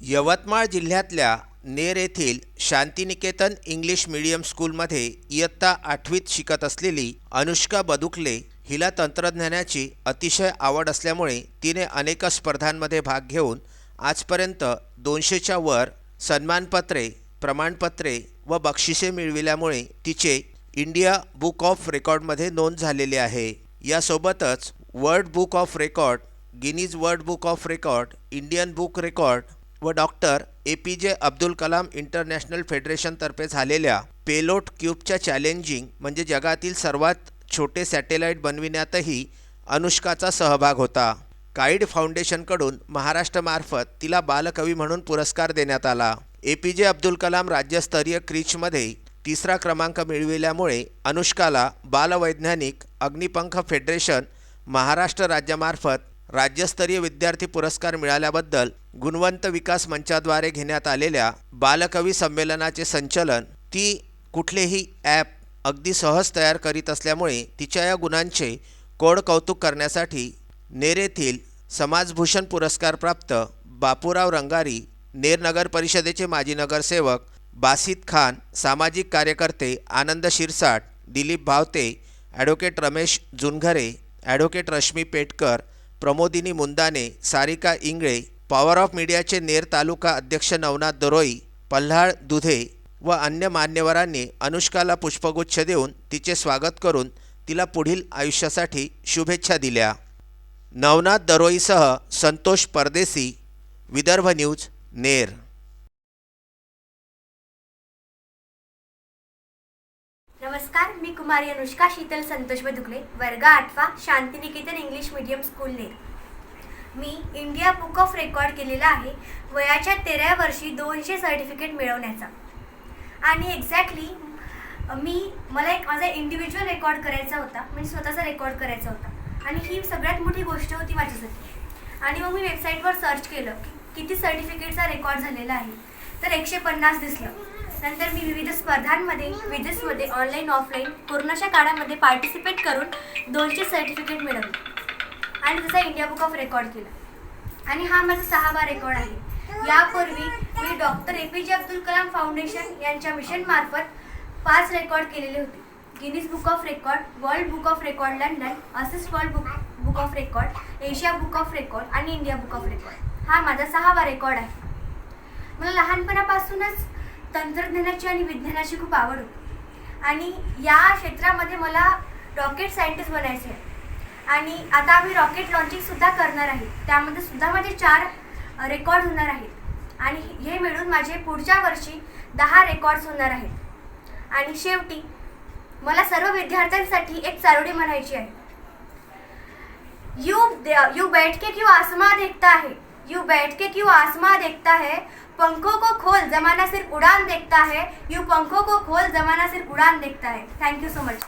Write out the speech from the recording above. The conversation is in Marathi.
यवतमाळ जिल्ह्यातल्या नेर येथील शांतिनिकेतन इंग्लिश मीडियम स्कूलमध्ये इयत्ता आठवीत शिकत असलेली अनुष्का बदुकले हिला तंत्रज्ञानाची अतिशय आवड असल्यामुळे तिने अनेक स्पर्धांमध्ये भाग घेऊन आजपर्यंत दोनशेच्या वर सन्मानपत्रे प्रमाणपत्रे व बक्षिसे मिळविल्यामुळे तिचे इंडिया बुक ऑफ रेकॉर्डमध्ये नोंद झालेली आहे. यासोबतच world book of record Guinness world book of record Indian book record व doctor A P J Abdul Kalam international फेडरेशनतर्फे झालेल्या पेलोट क्यूबच्या चॅलेंजिंग म्हणजे जगातील सर्वात छोटे सॅटेलाईट बनविण्यातही अनुष्काचा सहभाग होता. काईड फाउंडेशनकडून महाराष्ट्रामार्फत तिला बालकवी म्हणून पुरस्कार देण्यात आला. ए पी जे अब्दुल कलाम राज्यस्तरीय क्रीचमध्ये तिसरा क्रमांक मिळविल्यामुळे अनुष्काला बालवैज्ञानिक अग्निपंख फेडरेशन महाराष्ट्र राज्यामार्फत राज्यस्तरीय विद्यार्थी पुरस्कार मिळाल्याबद्दल गुणवंत विकास मंचाद्वारे घेण्यात आलेल्या बालकवी संमेलनाचे संचलन ती कुठलेही ॲप अगदी सहज तयार करीत असल्यामुळे तिच्या या गुणांचे कोड कौतुक करण्यासाठी नेरेथील समाजभूषण पुरस्कारप्राप्त बापूराव रंगारी नेर नगर परिषदेचे माजी नगरसेवक बासित खान सामाजिक कार्यकर्ते Anand Shirsat Dilip Bhavte advocate Ramesh Junghare advocate Rashmi Petkar Pramodini Mundane Sarika Ingle power of मीडियाचे नेर तालुका अध्यक्ष नवनाथ दरोई पल्हाळ दुधे व अन्य मान्यवरांनी अनुष्काला पुष्पगुच्छ देऊन तिचे स्वागत करून तिला पुढील आयुष्यासाठी शुभेच्छा दिल्या. नवनाथ दरोईसह संतोष परदेसी विदर्भ न्यूज नेर. नमस्कार मी कुमारी अनुष्का शीतल संतोष बदुकले वर्ग आठवा Shantiniketan English medium school Ner. Me India book of record केलेला आहे वयाच्या तेराव्या वर्षी दोनशे सर्टिफिकेट मिळवण्याचा. आणि एक्झॅक्टली मी मला एक माझा इंडिव्हिज्युअल रेकॉर्ड करायचा होता. म्हणजे स्वतःचा रेकॉर्ड करायचा होता. आणि ही सगळ्यात मोठी गोष्ट होती माझ्यासाठी. आणि मग मी वेबसाईटवर सर्च केलं की किती सर्टिफिकेटचा रेकॉर्ड झालेला आहे. तर एकशे पन्नास दिसलं. नंतर मी विविध स्पर्धांमध्ये विजेसमध्ये ऑनलाईन ऑफलाईन कोरोनाच्या काळामध्ये पार्टिसिपेट करून दोनशे सर्टिफिकेट मिळवले. आणि त्याचा इंडिया बुक ऑफ रेकॉर्ड केला. आणि हा माझा सहावा रेकॉर्ड आहे. यापूर्वी मी doctor A P J Abdul Kalam foundation यांच्या मिशनमार्फत पाच रेकॉर्ड केलेले होते. Guinness book of record world book of record London assist world book book of record Asia book of record आणि इंडिया बुक ऑफ रेकॉर्ड हा माझा सहावा रेकॉर्ड आहे. मला लहानपणापासूनच तंत्रज्ञानाची आणि विज्ञानाची खूप आवड होती. आणि या क्षेत्रामध्ये मला रॉकेट सायंटिस्ट बनायचे आहे. आणि आता आम्ही रॉकेट लॉन्चिंगसुद्धा करणार आहे. त्यामध्ये सुद्धा माझे चार रेकॉर्ड होणार आहेत. आणि हे मिळून माझे पुढच्या वर्षी दहा रेकॉर्ड्स होणार आहेत. आणि शेवटी मला सर्व विद्यार्थ्यांसाठी एक चारोडी म्हणायची आहे. यू यू बैठ के क्यों आसमा देखता है. यू बैठ के क्यों आसमा देखता है पंखों को खोल जमाना सिर्फ उड़ान देखता है. यू पंखों को खोल जमाना सिर्फ उड़ान देखता है. Thank you so much